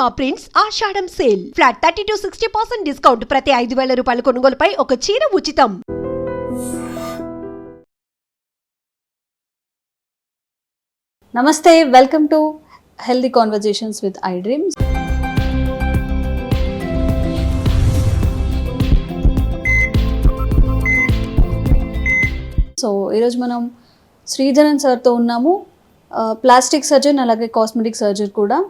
Purnima prints Ashadham sale. Flat thirty to sixty percent discount. ప్రతి ఐదు వేల రూపాయల కొనుగోలుపై ఒక చీర ఉచితం. నమస్తే welcome to healthy conversations with I dreams so ఈరోజు మనం శ్రీధరన్ సార్తో ఉన్నాము. ప్లాస్టిక్ సర్జన్ అలాగే కాస్మెటిక్ సర్జన్ కూడా.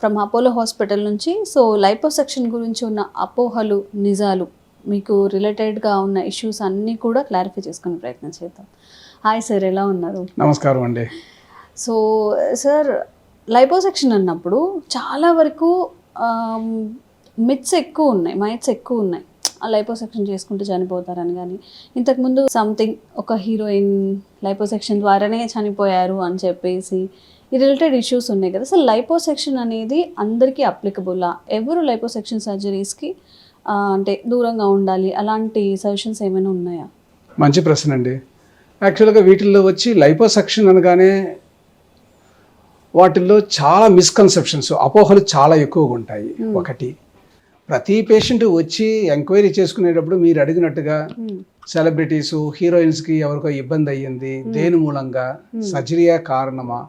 ఫ్రమ్ అపోలో హాస్పిటల్ నుంచి. సో లైపోసెక్షన్ గురించి ఉన్న అపోహలు నిజాలు మీకు రిలేటెడ్గా ఉన్న ఇష్యూస్ అన్నీ కూడా క్లారిఫై చేసుకునే ప్రయత్నం చేద్దాం. హాయ్ సార్ ఎలా ఉన్నారు? నమస్కారం అండి. సో సార్ లైపోసెక్షన్ అన్నప్పుడు చాలా వరకు మిత్స్ ఎక్కువ ఉన్నాయి మైట్స్ ఎక్కువ ఉన్నాయి. ఆ లైపోసెక్షన్ చేసుకుంటే చనిపోతారని కానీ ఇంతకుముందు సంథింగ్ ఒక హీరోయిన్ లైపోసెక్షన్ ద్వారానే చనిపోయారు అని చెప్పేసి ఈ రిలేటెడ్ ఇష్యూస్ ఉన్నాయి కదా. సో లైపోసెక్షన్ అనేది అందరికీ అప్లికబుల్లా ఎవరు లైపోసెక్షన్ సర్జరీస్కి అంటే దూరంగా ఉండాలి? అలాంటి సజెషన్స్ ఏమైనా ఉన్నాయా? మంచి ప్రశ్న అండి. యాక్చువల్గా వీటిల్లో వచ్చి లైపోసెక్షన్ అనగానే వాటిల్లో చాలా మిస్కన్సెప్షన్స్ అపోహలు చాలా ఎక్కువగా ఉంటాయి. ఒకటి ప్రతి పేషెంట్ వచ్చి ఎంక్వైరీ చేసుకునేటప్పుడు మీరు అడిగినట్టుగా సెలబ్రిటీస్ హీరోయిన్స్కి ఎవరికో ఇబ్బంది అయ్యింది దేని మూలంగా? సర్జరీయా కారణమా?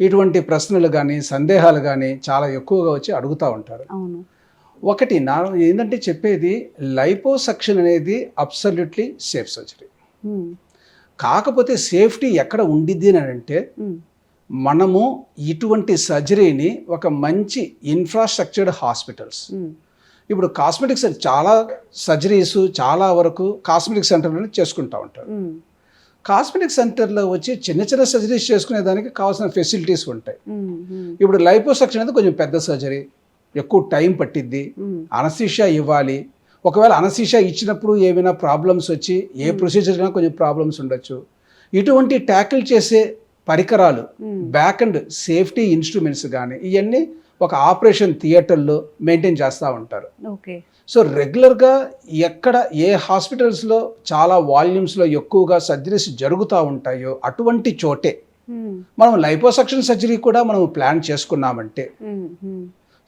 ఇటువంటి ప్రశ్నలు కానీ సందేహాలు కానీ చాలా ఎక్కువగా వచ్చి అడుగుతూ ఉంటారు. ఒకటి నా ఏంటంటే చెప్పేది లైపోసక్షన్ అనేది అబ్సల్యూట్లీ సేఫ్ సర్జరీ. కాకపోతే సేఫ్టీ ఎక్కడ ఉండిద్ది అని అంటే. మనము ఇటువంటి సర్జరీని ఒక మంచి ఇన్ఫ్రాస్ట్రక్చర్డ్ హాస్పిటల్స్. ఇప్పుడు కాస్మెటిక్స్ చాలా సర్జరీస్ చాలా వరకు కాస్మెటిక్ సెంటర్లోనే చేసుకుంటూ ఉంటారు. కాస్మెటిక్ సెంటర్లో వచ్చి చిన్న చిన్న సర్జరీస్ చేసుకునే దానికి కావాల్సిన ఫెసిలిటీస్ ఉంటాయి. ఇప్పుడు లైపోసక్షన్ అనేది కొంచెం పెద్ద సర్జరీ ఎక్కువ టైం పట్టిద్ది. అనస్థీషియా ఇవ్వాలి. ఒకవేళ అనస్థీషియా ఇచ్చినప్పుడు ఏమైనా ప్రాబ్లమ్స్ వచ్చి ఏ ప్రొసీజర్ అయినా కొంచెం ప్రాబ్లమ్స్ ఉండొచ్చు. ఇటువంటి ట్యాకిల్ చేసే పరికరాలు బ్యాక్ అండ్ సేఫ్టీ ఇన్స్ట్రుమెంట్స్ కానీ ఇవన్నీ ఒక ఆపరేషన్ థియేటర్లో మెయింటైన్ చేస్తూ ఉంటారు ఓకే సో రెగ్యులర్గా ఎక్కడ ఏ హాస్పిటల్స్లో చాలా వాల్యూమ్స్లో ఎక్కువగా సర్జరీస్ జరుగుతూ ఉంటాయో అటువంటి చోటే. మనం లైపోసక్షన్ సర్జరీ కూడా మనం ప్లాన్ చేసుకున్నామంటే.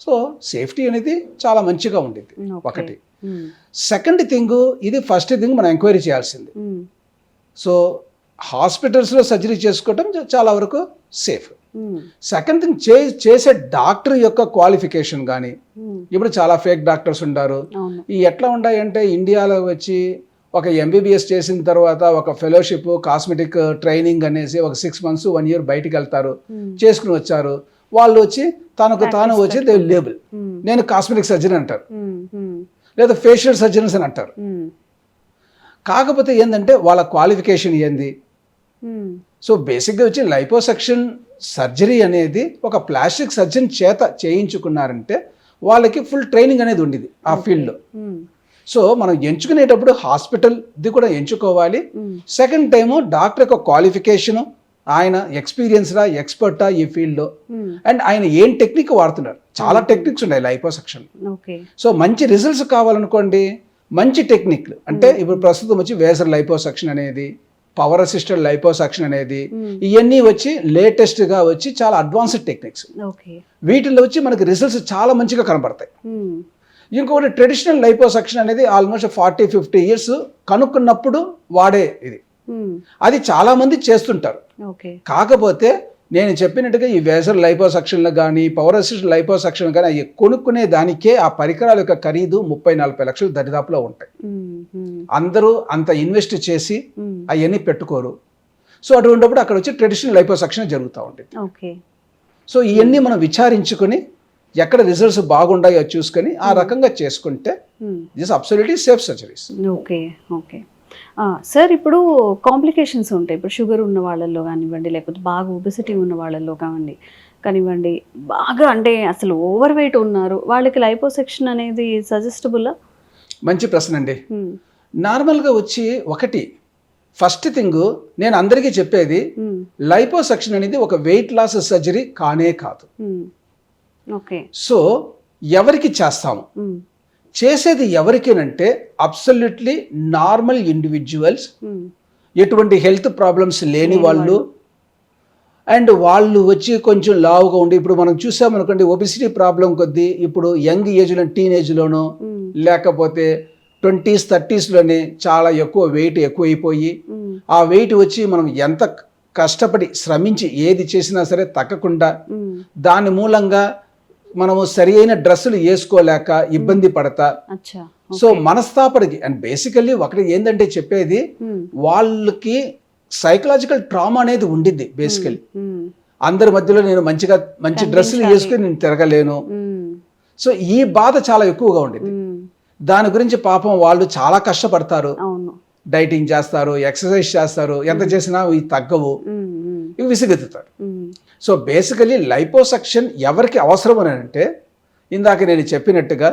సో సేఫ్టీ అనేది చాలా మంచిగా ఉండిద్ది ఓకే. ఒకటి. సెకండ్ థింగ్ ఇది ఫస్ట్ థింగ్ మనం ఎంక్వైరీ చేయాల్సింది. సో హాస్పిటల్స్లో సర్జరీ చేసుకోవడం చా- చాలా వరకు సేఫ్. సెకండ్ థింగ్ చే చేసే డాక్టర్ యొక్క క్వాలిఫికేషన్ కానీ మ్మ్. ఇప్పుడు చాలా ఫేక్ డాక్టర్స్ ఉంటారు ఈ ఎట్లా ఉన్నాయంటే ఇండియాలో వచ్చి ఒక ఎంబీబీఎస్ చేసిన తర్వాత ఒక ఫెలోషిప్ కాస్మెటిక్ ట్రైనింగ్ అనేసి ఒక సిక్స్ మంత్స్ వన్ ఇయర్ బయటికి వెళ్తారు మ్మ్. చేసుకుని వచ్చారు వాళ్ళు వచ్చి తనకు తాను వచ్చి దే లేబుల్ మ్మ్. నేను కాస్మెటిక్ సర్జరీ అంటారు. లేదా ఫేషియల్ సర్జరీస్ అని అంటారు. కాకపోతే ఏంటంటే వాళ్ళ క్వాలిఫికేషన్ ఏంది. సో బేసిక్గా వచ్చి లైపోసెక్షన్ సర్జరీ అనేది ఒక ప్లాస్టిక్ సర్జన్ చేత చేయించుకున్నారంటే వాళ్ళకి ఫుల్ ట్రైనింగ్ అనేది ఉండేది ఆ ఫీల్డ్లో. సో మనం ఎంచుకునేటప్పుడు హాస్పిటల్ది కూడా ఎంచుకోవాలి. సెకండ్ టైము డాక్టర్ యొక్క క్వాలిఫికేషను ఆయన ఎక్స్పీరియన్స్డా ఎక్స్పర్టా ఈ ఫీల్డ్లో. అండ్ ఆయన ఏం టెక్నిక్ వాడుతున్నారు? చాలా టెక్నిక్స్ ఉన్నాయి లైపోసెక్షన్. ఓకే. సో మంచి రిజల్ట్స్ కావాలనుకోండి మంచి టెక్నిక్ అంటే ఇప్పుడు ప్రస్తుతం వచ్చి వేసర్ లైపోసక్షన్ అనేది పవర్ అసిస్టెడ్ లైపోసక్షన్ అనేది ఇవన్నీ వచ్చి లేటెస్ట్గా వచ్చి చాలా అడ్వాన్స్డ్ టెక్నిక్స్ వీటిల్లో వచ్చి మనకి రిజల్ట్స్ చాలా మంచిగా కనబడతాయి. మ్మ్. ఇంకొకటి ట్రెడిషనల్ లైపోసక్షన్ అనేది ఆల్మోస్ట్ ఫార్టీ ఫిఫ్టీ ఇయర్స్ కనుక్కున్నప్పుడు వాడే ఇది. మ్మ్. అది చాలామంది చేస్తుంటారు. కాకపోతే నేను చెప్పినట్టుగా ఈ వేసర్ లైపోసక్షన్లు కానీ పవర్ అసిస్ట్ లైపోసక్షన్ కానీ అవి కొనుక్కునే దానికే ఆ పరికరాల యొక్క ఖరీదు ముప్పై నలభై లక్షలు దరిదాపులో ఉంటాయి. అందరూ అంత ఇన్వెస్ట్ చేసి. అవన్నీ పెట్టుకోరు. సో అటువంటిప్పుడు అక్కడ వచ్చి ట్రెడిషనల్ లైపోసక్షన్ జరుగుతూ ఉంటుంది సో ఇవన్నీ మనం విచారించుకొని ఎక్కడ రిజల్ట్స్ బాగుండాయో చూసుకొని ఆ రకంగా చేసుకుంటే. This absolutely safe surgeries. Okay okay. Sir ఇప్పుడు కాంప్లికేషన్స్ ఉంటాయి. ఇప్పుడు షుగర్ ఉన్న వాళ్ళల్లో కానివ్వండి లేకపోతే బాగా ఒబిసిటీ ఉన్న వాళ్ళల్లో కానివ్వండి కానివ్వండి బాగా అంటే అసలు ఓవర్ వెయిట్ ఉన్నారు. వాళ్ళకి లైపోసెక్షన్ అనేది సజెస్టబుల్లా మంచి ప్రశ్న అండి. నార్మల్గా వచ్చి ఒకటి ఫస్ట్ థింగ్ నేను అందరికీ చెప్పేది లైపోసక్షన్ అనేది ఒక వెయిట్ లాస్ సర్జరీ కానే కాదు. ఓకే. సో ఎవరికి చేస్తాము చేసేది ఎవరికేనంటే అబ్సల్యూట్లీ నార్మల్ ఇండివిజువల్స్ ఎటువంటి హెల్త్ ప్రాబ్లమ్స్ లేని వాళ్ళు అండ్ వాళ్ళు వచ్చి కొంచెం లావుగా ఉండి ఇప్పుడు మనం చూసామనుకోండి ఒబిసిటీ ప్రాబ్లం కొద్దీ ఇప్పుడు యంగ్ ఏజ్లో టీనేజ్లోనో. లేకపోతే ట్వంటీస్ థర్టీస్లోనే చాలా ఎక్కువ వెయిట్ ఎక్కువైపోయి. ఆ వెయిట్ వచ్చి మనం ఎంత కష్టపడి శ్రమించి ఏది చేసినా సరే తగ్గకుండా. దాని మూలంగా మనము సరి అయిన డ్రెస్సులు వేసుకోలేక ఇబ్బంది పడతా. సో మనస్తాపడికి అండ్ బేసికల్లీ ఒకటి ఏంటంటే చెప్పేది. వాళ్ళకి సైకలాజికల్ ట్రామా అనేది ఉండిద్ది బేసికల్లీ. అందరి మధ్యలో నేను మంచిగా మంచి డ్రెస్సులు వేసుకుని నేను తిరగలేను. సో ఈ బాధ చాలా ఎక్కువగా ఉండింది. దాని గురించి పాపం వాళ్ళు చాలా కష్టపడతారు. డైటింగ్ చేస్తారు ఎక్సర్సైజ్ చేస్తారు ఎంత చేసినా ఇవి తగ్గవు. ఇవి విసిగెత్తుతారు. సో బేసికలీ లైపోసక్షన్ ఎవరికి అవసరం అని అంటే ఇందాక నేను చెప్పినట్టుగా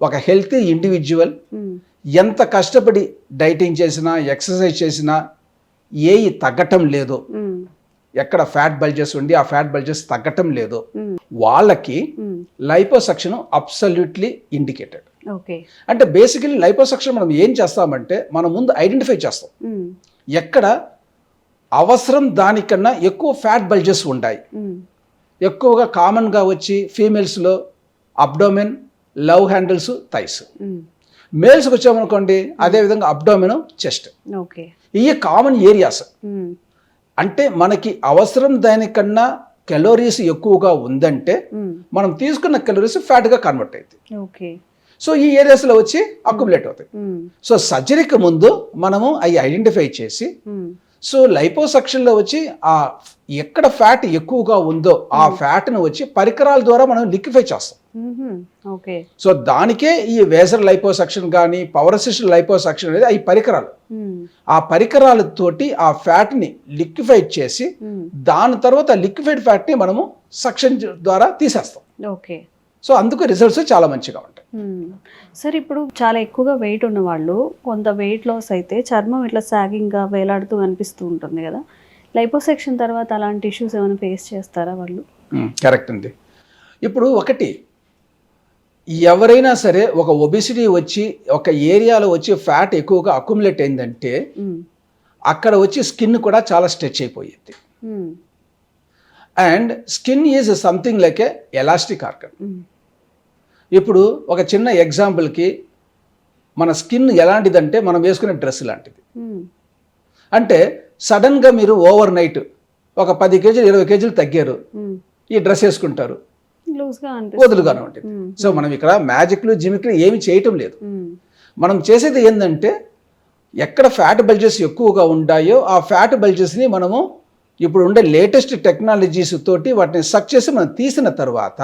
ఒక హెల్తీ ఇండివిజువల్ మ్మ్. ఎంత కష్టపడి డైటింగ్ చేసినా ఎక్సర్సైజ్ చేసినా ఏవి తగ్గటం లేదు మ్మ్. ఎక్కడ ఫ్యాట్ బల్జెస్ ఉండి ఆ ఫ్యాట్ బల్జెస్ తగ్గటం లేదు మ్మ్. వాళ్ళకి. లైపోసక్షన్ అబ్సల్యూట్లీ ఇండికేటెడ్ ఓకే అంటే బేసికలీ లైపోసక్షన్ మనం ఏం చేస్తామంటే మనం ముందు ఐడెంటిఫై చేస్తాం. ఎక్కడ అవసరం దానికన్నా ఎక్కువ ఫ్యాట్ బల్జెస్ ఉంటాయి. ఎక్కువగా కామన్గా వచ్చి ఫీమేల్స్లో అబ్డోమెన్ లవ్ హ్యాండిల్స్ థైస్. మేల్స్కి వచ్చామనుకోండి అదేవిధంగా అబ్డోమెన్ చెస్ట్ ఓకే ఇవి కామన్ ఏరియాస్. అంటే మనకి అవసరం దానికన్నా కెలోరీస్ ఎక్కువగా ఉందంటే. మనం తీసుకున్న కెలోరీస్ ఫ్యాట్గా కన్వర్ట్ అవుతాయి ఓకే సో ఈ ఏరియాస్లో వచ్చి అక్యుములేట్ అవుతాయి. సో సర్జరీకి ముందు మనము అవి ఐడెంటిఫై చేసి. సో లైపోసక్షన్లో వచ్చి ఆ ఎక్కడ ఫ్యాట్ ఎక్కువగా ఉందో ఆ ఫ్యాట్ను వచ్చి పరికరాల ద్వారా మనం లిక్విఫై చేస్తాం. ఓకే సో దానికే ఈ వేసర్ లైపోసక్షన్ కానీ పవర్ అసిస్టెంట్ లైపోసక్షన్ అనేది ఈ పరికరాలు మ్మ్. ఆ పరికరాలతోటి ఆ ఫ్యాట్ని లిక్విఫైడ్ చేసి మ్మ్. దాని తర్వాత లిక్విఫైడ్ ఫ్యాట్ని మనము సక్షన్ ద్వారా తీసేస్తాం ఓకే సో అందుకు రిజల్ట్స్ చాలా మంచిగా ఉంటాయి. సార్ ఇప్పుడు చాలా ఎక్కువగా వెయిట్ ఉన్న వాళ్ళు కొంత వెయిట్ లాస్ అయితే చర్మం ఇట్లా సాగింగ్గా వేలాడుతూ అనిపిస్తూ ఉంటుంది కదా లైపోసెక్షన్ తర్వాత అలాంటి ఇష్యూస్ ఏమైనా ఫేస్ చేస్తారా వాళ్ళు కరెక్ట్ అండి ఇప్పుడు ఒకటి ఎవరైనా సరే ఒక ఒబిసిటీ వచ్చి ఒక ఏరియాలో వచ్చి ఫ్యాట్ ఎక్కువగా అక్యుములేట్ అయిందంటే. అక్కడ వచ్చి స్కిన్ కూడా చాలా స్ట్రెచ్ అయిపోయింది. And skin is something like a elastic organ hmm. ఇప్పుడు ఒక చిన్న ఎగ్జాంపుల్కి మన స్కిన్ ఎలాంటిదంటే మనం వేసుకునే డ్రెస్ లాంటిది మ్మ్. అంటే సడన్గా మీరు ఓవర్ నైట్ ఒక పది కేజీలు ఇరవై కేజీలు తగ్గారు మ్మ్. ఈ డ్రెస్ వేసుకుంటారు వదులుగానే ఉంటుంది. సో మనం ఇక్కడ మ్యాజిక్లు జిమిక్లు ఏమి చేయటం లేదు. మనం చేసేది ఏంటంటే ఎక్కడ ఫ్యాట్ బల్జెస్ ఎక్కువగా ఉంటాయో ఆ ఫ్యాట్ బల్జెస్ని మనము ఇప్పుడు ఉండే లేటెస్ట్ టెక్నాలజీస్ తోటి వాటిని సక్ చేసి మనం తీసిన తర్వాత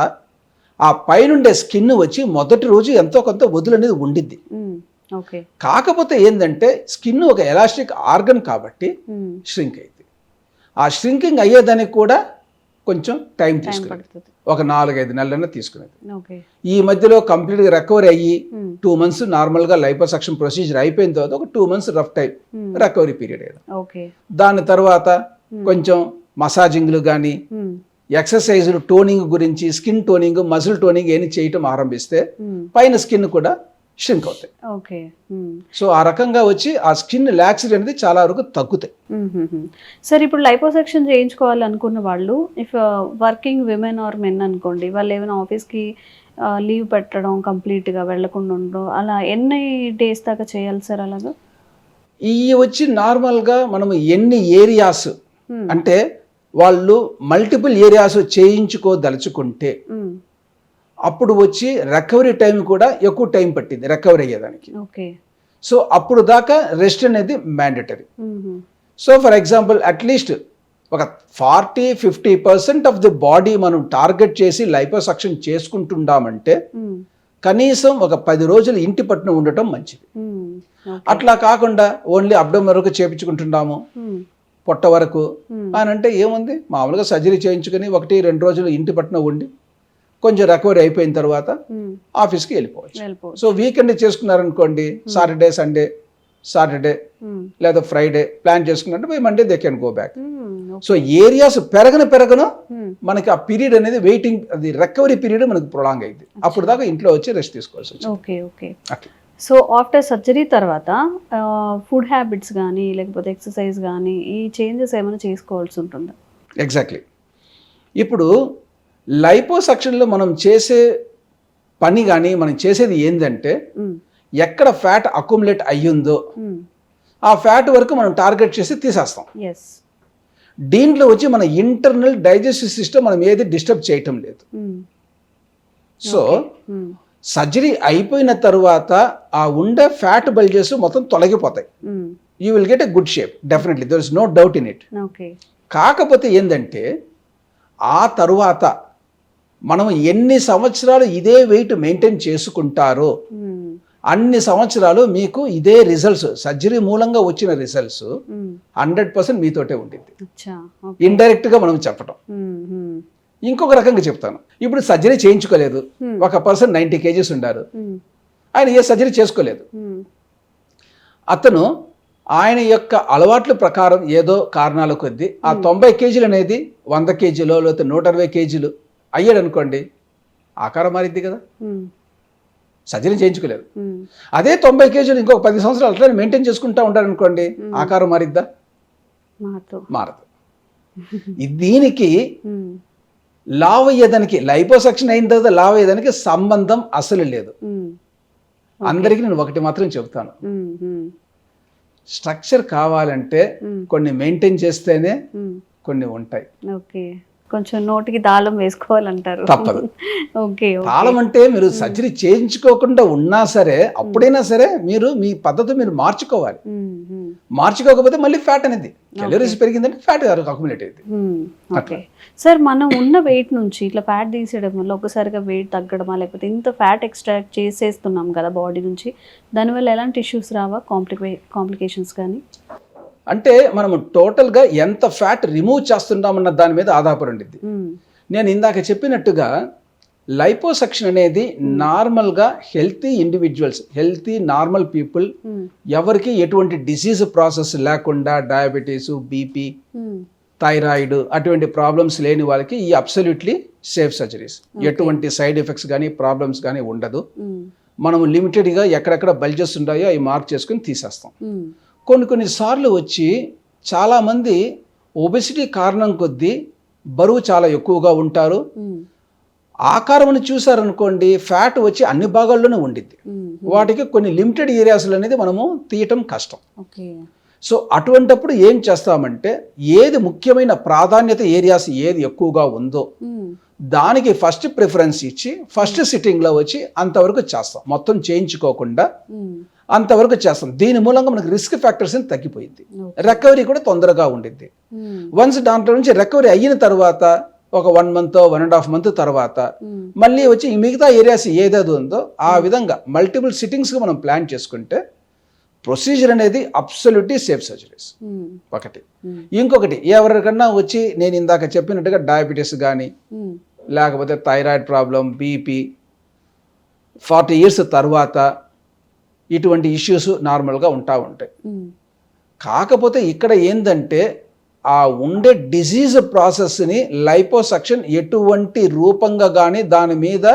ఆ పైనుండే స్కిన్ వచ్చి మొదటి రోజు ఎంతో కొంత వదులు అనేది ఉండిద్ది. కాకపోతే ఏంటంటే స్కిన్ ఒక ఎలాస్టిక్ ఆర్గన్ కాబట్టి. ష్రింక్ అయింది ఆ ష్రింకింగ్ అయ్యేదానికి కూడా కొంచెం టైం తీసుకునేది. ఒక నాలుగైదు నెలలైనా తీసుకునేది. ఈ మధ్యలో కంప్లీట్గా రికవరీ అయ్యి. టూ మంత్స్ నార్మల్గా లైపోసక్షన్ ప్రొసీజర్ అయిపోయిన తర్వాత ఒక two months rough time. Recovery period ఏదో దాని తర్వాత కొంచెం మసాజింగ్లు కానీ మ్మ్. ఎక్సర్సైజులు టోనింగ్ గురించి స్కిన్ టోనింగ్ మజిల్ టోనింగ్ ఏమి చేయటం ఆరంభిస్తే మ్మ్. పైన స్కిన్ కూడా షింక్ అవుతాయి ఓకే. సో ఆ రకంగా వచ్చి ఆ స్కిన్ లాక్సిటీ అనేది చాలా వరకు తగ్గుతాయి. సార్ ఇప్పుడు లైపోసెక్షన్ చేయించుకోవాలి అనుకున్న వాళ్ళు if working women or men అనుకోండి వాళ్ళు ఏమైనా ఆఫీస్కి లీవ్ పెట్టడం కంప్లీట్గా వెళ్ళకుండా ఉండడం అలా ఎన్ని డేస్ దాకా చేయాలి సార్ అలాగా ఈ వచ్చి నార్మల్గా మనం ఎన్ని ఏరియాస్. అంటే వాళ్ళు మల్టిపుల్ ఏరియాస్ చేయించుకోదలుచుకుంటే మ్మ్. అప్పుడు వచ్చి రికవరీ టైం కూడా ఎక్కువ టైం పట్టింది రికవరీ అయ్యేదానికి ఓకే సో అప్పుడు దాకా రెస్ట్ అనేది mandatory. So for example at least ఒక forty fifty percent of the body మనం టార్గెట్ చేసి లైపోసక్షన్ చేసుకుంటున్నామంటే మ్మ్. కనీసం ఒక పది రోజులు ఇంటి పట్టున ఉండటం మంచిది. అట్లా కాకుండా ఓన్లీ అబ్డమ్ వరకు చేపించుకుంటున్నాము. పొట్ట వరకు. అని అంటే ఏముంది? మామూలుగా సర్జరీ చేయించుకొని ఒకటి రెండు రోజులు ఇంటి పట్టున ఉండి కొంచెం రికవరీ అయిపోయిన తర్వాత. ఆఫీస్కి వెళ్ళిపోవచ్చు. సో వీకెండ్ చేసుకున్నారనుకోండి సాటర్డే సండే సాటర్డే. లేదా ఫ్రైడే ప్లాన్ చేసుకున్నట్టు by Monday they can go back. So areas పెరగన పెరగన. మనకి ఆ పీరియడ్ అనేది వెయిటింగ్ అది రికవరీ పీరియడ్ మనకి ప్రొలాంగ్ అయింది అప్పుడు దాకా ఇంట్లో వచ్చి రెస్ట్ తీసుకోవాల్సి వచ్చింది. ఓకే సో ఆఫ్టర్ సర్జరీ తర్వాత ఫుడ్ హ్యాబిట్స్ కానీ లేకపోతే ఎక్సర్సైజ్ కానీ ఈ చేంజెస్ ఏమైనా చేసుకోవాల్సి ఉంటుందా ఎగ్జాక్ట్లీ ఇప్పుడు లైపోసక్షన్లో మనం చేసే పని కానీ మనం చేసేది ఏంటంటే. ఎక్కడ ఫ్యాట్ అక్యుములేట్ అయ్యిందో. ఆ ఫ్యాట్ వరకు మనం టార్గెట్ చేసి తీసేస్తాం ఎస్ దీంట్లో వచ్చి మన ఇంటర్నల్ డైజెస్టివ్ సిస్టమ్ మనం ఏది డిస్టర్బ్ చేయటం లేదు. సో. సర్జరీ అయిపోయిన తర్వాత ఆ ఉండే ఫ్యాట్ బల్జెస్ మొత్తం తొలగిపోతాయి. You will get a good shape definitely there is no doubt in it కాకపోతే ఏంటంటే ఆ తరువాత మనం ఎన్ని సంవత్సరాలు ఇదే వెయిట్ మెయింటైన్ చేసుకుంటారో. అన్ని సంవత్సరాలు మీకు ఇదే రిజల్ట్స్ సర్జరీ మూలంగా వచ్చిన రిజల్ట్స్. హండ్రెడ్ పర్సెంట్ మీతోటే ఉండింది ఇండైరెక్ట్గా మనం చెప్పటం. ఇంకొక రకంగా చెప్తాను. ఇప్పుడు సర్జరీ చేయించుకోలేదు. ఒక పర్సన్ నైంటీ కేజీస్ ఉండారు. ఆయన ఏ సర్జరీ చేసుకోలేదు. అతను ఆయన యొక్క అలవాట్ల ప్రకారం ఏదో కారణాల కొద్దీ ఆ తొంభై కేజీలు అనేది వంద కేజీలో లేకపోతే నూట అరవై కేజీలు అయ్యాడు అనుకోండి ఆకారం మారిద్ది కదా. సర్జరీ చేయించుకోలేదు. అదే తొంభై కేజీలు ఇంకొక పది సంవత్సరాలు అట్లనే మెయింటైన్ చేసుకుంటా ఉంటారు అనుకోండి ఆకారం మారిద్దా? మారదు. ఇది దీనికి. లావ్ అయ్యేదానికి లైపోసక్షన్ అయిన తర్వాత లావ్ అయ్యేదానికి సంబంధం అసలు లేదు. అందరికీ నేను ఒకటి మాత్రం. మ్మ్. స్ట్రక్చర్ కావాలంటే. కొన్ని మెయింటైన్ చేస్తేనే. కొన్ని ఉంటాయి ఓకే కొంచెం నోటికి దాళం వేసుకోవాలంటారు. తప్పదు. ఓకే. తాళం అంటే మీరు సర్జరీ చేయించుకోకుండా ఉన్నా సరే అప్పుడైనా సరే మీరు మీ పద్ధతి మీరు మార్చుకోవాలి. మార్చుకోకపోతే మళ్ళీ ఫ్యాట్ అనేది. క్యాలరీస్ పెరిగిందంటే ఫ్యాట్ అక్యుములేట్ అయింది సార్ మనం ఉన్న వెయిట్ నుంచి ఇట్లా ఫ్యాట్ తీసేయడం వల్ల ఒకసారిగా వెయిట్ తగ్గడమా లేకపోతే ఇంత ఫ్యాట్ ఎక్స్ట్రాక్ట్ చేసేస్తున్నాం కదా బాడీ నుంచి దానివల్ల ఎలాంటి ఇష్యూస్ రావా కాంప్లికే కాంప్లికేషన్స్ కానీ? అంటే మనము టోటల్గా ఎంత ఫ్యాట్ రిమూవ్ చేస్తున్నామన్న దాని మీద ఆధారపడి ఉండిద్ది. నేను ఇందాక చెప్పినట్టుగా లైపోసక్షన్ అనేది నార్మల్గా healthy individuals healthy normal people. ఎవరికి ఎటువంటి డిసీజ్ ప్రాసెస్ లేకుండా డయాబెటీస్ బీపీ. థైరాయిడ్ అటువంటి ప్రాబ్లమ్స్ లేని వాళ్ళకి ఈ అబ్సల్యూట్లీ సేఫ్ సర్జరీస్ ఎటువంటి సైడ్ ఎఫెక్ట్స్ కానీ ప్రాబ్లమ్స్ కానీ ఉండదు. మనం లిమిటెడ్గా ఎక్కడెక్కడ బల్జెస్ ఉన్నాయో అవి మార్క్ చేసుకుని తీసేస్తాం. కొన్ని కొన్ని సార్లు వచ్చి చాలామంది ఒబెసిటీ కారణం కొద్దీ బరువు చాలా ఎక్కువగా ఉంటారు. ఆకారం చూసారనుకోండి ఫ్యాట్ వచ్చి అన్ని భాగాల్లోనే ఉండిద్ది. వాటికి కొన్ని లిమిటెడ్ ఏరియాస్లో అనేది మనము తీయటం కష్టం సో అటువంటప్పుడు ఏం చేస్తామంటే ఏది ముఖ్యమైన ప్రాధాన్యత ఏరియాస్ ఏది ఎక్కువగా ఉందో. దానికి ఫస్ట్ ప్రిఫరెన్స్ ఇచ్చి ఫస్ట్ సిట్టింగ్లో వచ్చి అంతవరకు చేస్తాం మొత్తం చేయించుకోకుండా. అంతవరకు చేస్తాం దీని మూలంగా మనకి రిస్క్ ఫ్యాక్టర్స్ తగ్గిపోయింది. రికవరీ కూడా తొందరగా ఉండిద్ది మ్మ్. వన్స్ దాంట్లో నుంచి రికవరీ అయిన తర్వాత ఒక one month one and half month తర్వాత మ్మ్. మళ్ళీ వచ్చి మిగతా ఏరియాస్ ఏదేది ఉందో ఆ విధంగా మల్టిపుల్ సిట్టింగ్స్గా మనం ప్లాన్ చేసుకుంటే ప్రొసీజర్ అనేది అబ్సల్యూట్లీ సేఫ్ సర్జరీస్. ఒకటి. ఇంకొకటి ఎవరికన్నా వచ్చి నేను ఇందాక చెప్పినట్టుగా డయాబెటీస్ కానీ. లేకపోతే thyroid problem BP forty years తర్వాత ఇటువంటి ఇష్యూస్ నార్మల్గా ఉంటా ఉంటాయి. కాకపోతే ఇక్కడ ఏంటంటే ఆ ఉండే డిజీజ్ ప్రాసెస్ని లైపోసక్షన్ ఎటువంటి రూపంగా కానీ దాని మీద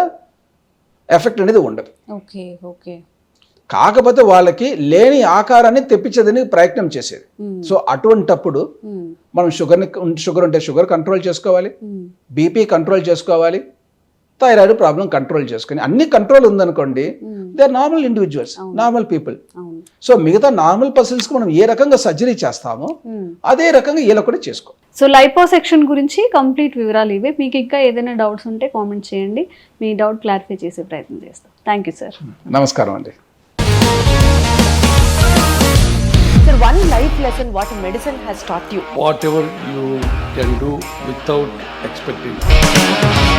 ఎఫెక్ట్ అనేది ఉండదు ఓకే ఓకే కాకపోతే వాళ్ళకి లేని ఆకారాన్ని తెప్పించేదని ప్రయత్నం చేసేది. సో అటువంటప్పుడు. మనం షుగర్ని షుగర్ ఉంటే షుగర్ కంట్రోల్ చేసుకోవాలి. బీపీ కంట్రోల్ చేసుకోవాలి థైరాయిడ్ ప్రాబ్లం కంట్రోల్ చేసుకొని అన్ని కంట్రోల్ ఉందనుకోండి. They are normal individuals normal people so మిగతా నార్మల్ పర్సన్స్కి మనం ఏ రకంగా సర్జరీ చేస్తామో మ్మ్. అదే రకంగా వీళ్ళకి కూడా చేసుకో. సో లైపోసెక్షన్ గురించి కంప్లీట్ వివరాలు ఇవే. మీకు ఇంకా ఏదైనా డౌట్స్ ఉంటే కామెంట్ చేయండి. మీ డౌట్ క్లారిఫై చేసే ప్రయత్నం చేస్తాం. థ్యాంక్ యూ సార్ నమస్కారం అండి. Sir, one life lesson what medicine has taught you. whatever you can do without expecting.